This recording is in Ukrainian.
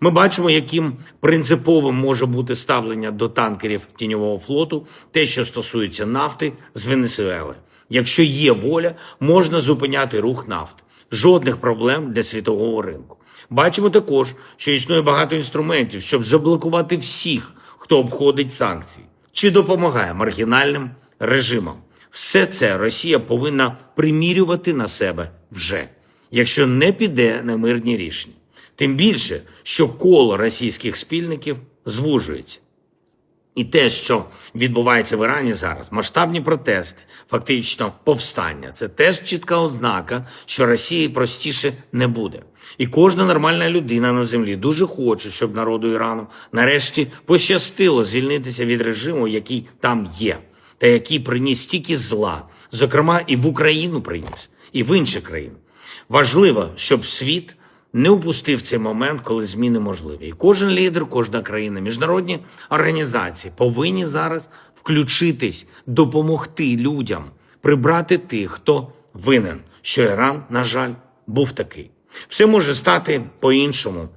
Ми бачимо, яким принциповим може бути ставлення до танкерів тіньового флоту, те, що стосується нафти з Венесуели. Якщо є воля, можна зупиняти рух нафти. Жодних проблем для світового ринку. Бачимо також, що існує багато інструментів, щоб заблокувати всіх, хто обходить санкції чи допомагає маргінальним режимам. Все це Росія повинна примірювати на себе вже, якщо не піде на мирні рішення. Тим більше, що коло російських спільників звужується. І те, що відбувається в Ірані зараз, масштабні протести, фактично повстання, це теж чітка ознака, що Росії простіше не буде. І кожна нормальна людина на землі дуже хоче, щоб народу Ірану нарешті пощастило звільнитися від режиму, який там є, та який приніс стільки зла, зокрема і в Україну приніс, і в інші країни. Важливо, щоб світ не упустив цей момент, коли зміни можливі. І кожен лідер, кожна країна, міжнародні організації повинні зараз включитись, допомогти людям, прибрати тих, хто винен, що Іран, на жаль, був такий. Все може стати по-іншому